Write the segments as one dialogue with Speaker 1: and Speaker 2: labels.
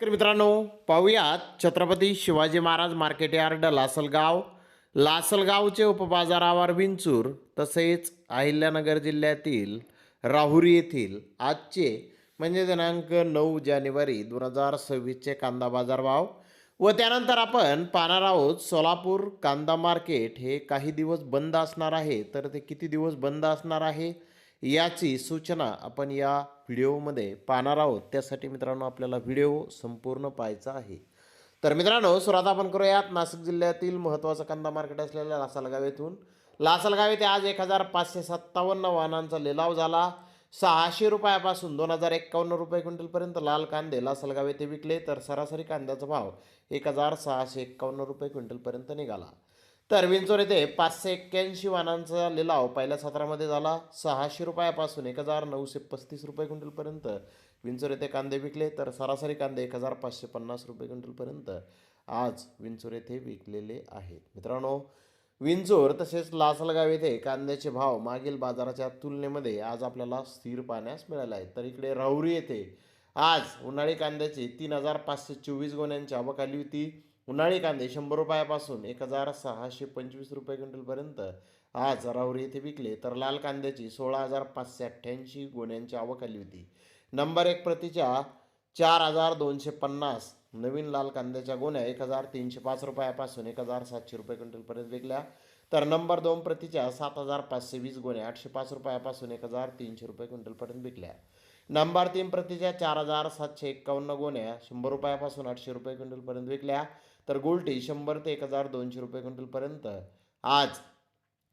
Speaker 1: तर मित्रांनो पाहूयात छत्रपती शिवाजी महाराज मार्केट यार्ड लासलगाव. लासलगावचे उपबाजारावर विंचूर तसेच अहिल्यानगर जिल्ह्यातील राहुरी येथील आजचे म्हणजे दिनांक नऊ जानेवारी दोन हजार सव्वीसचे कांदा बाजारभाव. व त्यानंतर आपण पाहणार आहोत सोलापूर कांदा मार्केट हे काही दिवस बंद असणार आहे तर ते किती दिवस बंद असणार आहे? याची सूचना आपण या व्हिडिओमध्ये पाहणार आहोत. त्यासाठी मित्रांनो आपल्याला व्हिडिओ संपूर्ण पाहायचा आहे. तर मित्रांनो सुरुवात आपण करूयात. नाशिक जिल्ह्यातील महत्त्वाचं कांदा मार्केट असलेल्या लासलगाव येथून. लासलगाव येथे आज एक हजार पाचशे सत्तावन्न वाहनांचा लिलाव झाला. सहाशे रुपयापासून दोन हजार एक्कावन्न रुपये क्विंटलपर्यंत लाल कांदे लासलगाव येथे विकले. तर सरासरी कांद्याचा भाव एक हजार सहाशे एक्कावन्न रुपये क्विंटलपर्यंत निघाला. तर विंचोर येथे पाचशे एक्क्याऐंशी वाहनांचा लिलाव पहिल्या सत्रामध्ये झाला. सहाशे रुपयापासून एक हजार नऊशे पस्तीस रुपये क्विंटलपर्यंत विंचोर येथे कांदे विकले तर सरासरी कांदे एक हजार पाचशे पन्नास रुपये क्विंटलपर्यंत आज विंचोर येथे विकलेले आहेत. मित्रांनो विंचोर तसेच लासलगाव येथे कांद्याचे भाव मागील बाजाराच्या तुलनेमध्ये आज आपल्याला स्थिर पाहण्यास मिळाले आहेत. तर इकडे राहुरी येथे आज उन्हाळी कांद्याची तीन हजार पाचशे चोवीस गोण्यांची आवक आली होती. उन्हाळी कांदे शंभर रुपयापासून एक हजार सहाशे पंचवीस रुपये क्विंटलपर्यंत. आज राहुरी येथे विकले तर लाल कांद्याची सोळा हजार पाचशे अठ्ठ्याऐंशी गोण्यांची आवक आली होती. नंबर एक प्रतीच्या चार हजार दोनशे पन्नास. नवीन लाल कांद्याच्या गोण्या एक हजार तीनशे पाच रुपयापासून एक हजार सातशे रुपये क्विंटलपर्यंत विकल्या. तर नंबर दोन प्रतीच्या सात हजार पाचशे वीस गोण्या आठशे पाच रुपयापासून एक हजार तीनशे रुपये क्विंटलपर्यंत विकल्या. नंबर तीन प्रतीच्या चार हजार सातशे एक्कावन्न गोण्या शंभर रुपयापासून आठशे रुपये क्विंटलपर्यंत विकल्या. तर गोल्टी शंभर ते एक हजार दोनशे रुपये क्विंटलपर्यंत आज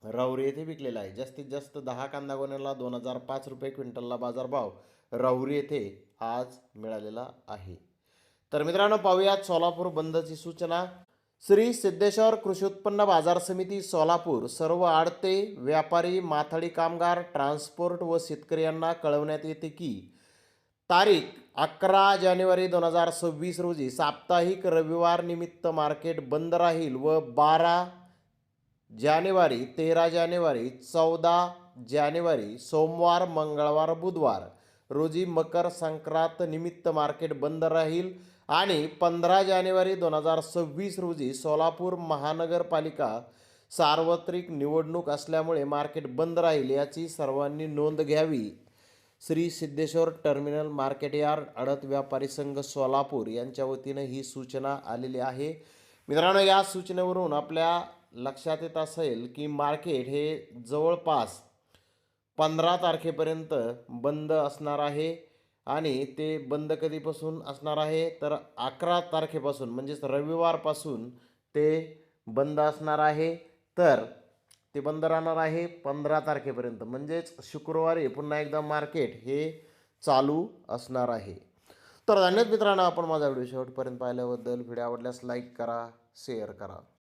Speaker 1: राहुरी येथे विकलेला आहे. जास्तीत जास्त दहा कांदा गोण्याला दोन हजार पाच रुपये क्विंटलला बाजारभाव राहुरी येथे आज मिळालेला आहे. तर मित्रांनो पाहूयात सोलापूर बंदची सूचना. श्री सिद्धेश्वर कृषी उत्पन्न बाजार समिती सोलापूर सर्व आडते व्यापारी माथाडी कामगार ट्रान्सपोर्ट व शेतकरी यांना कळवण्यात येते की तारीख अकरा जानेवारी दोन हजार सव्वीस रोजी साप्ताहिक रविवार निमित्त मार्केट बंद राहील व बारा जानेवारी तेरा जानेवारी चौदा जानेवारी सोमवार मंगळवार बुधवार. रोजी मकर संक्रांत निमित्त मार्केट बंद राहील आणि पंधरा जानेवारी दोन हजार सव्वीस रोजी सोलापूर महानगरपालिका सार्वत्रिक निवडणूक असल्यामुळे मार्केट बंद राहील याची सर्वांनी नोंद घ्यावी. Shri Siddheshwar terminal market yard अडत व्यापारी संघ सोलापूर यांच्या वतीनं ही सूचना आलेली आहे. मित्रांनो या सूचनेवरून आपल्या लक्षात येत असेल की मार्केट हे जवळपास पंधरा तारखेपर्यंत बंद असणार आहे आणि ते बंद कधीपासून असणार आहे? तर अकरा तारखेपासून म्हणजेच रविवारपासून ते बंद असणार आहे. तर ते बंद राहणार आहे पंधरा तारखेपर्यंत म्हणजेच शुक्रवारी पुन्हा एकदा मार्केट हे चालू असणार आहे. तर धन्यवाद मित्रांनो आपण माझा व्हिडिओ शेवटपर्यंत पाहिल्याबद्दल. व्हिडिओ आवडल्यास लाईक करा शेअर करा.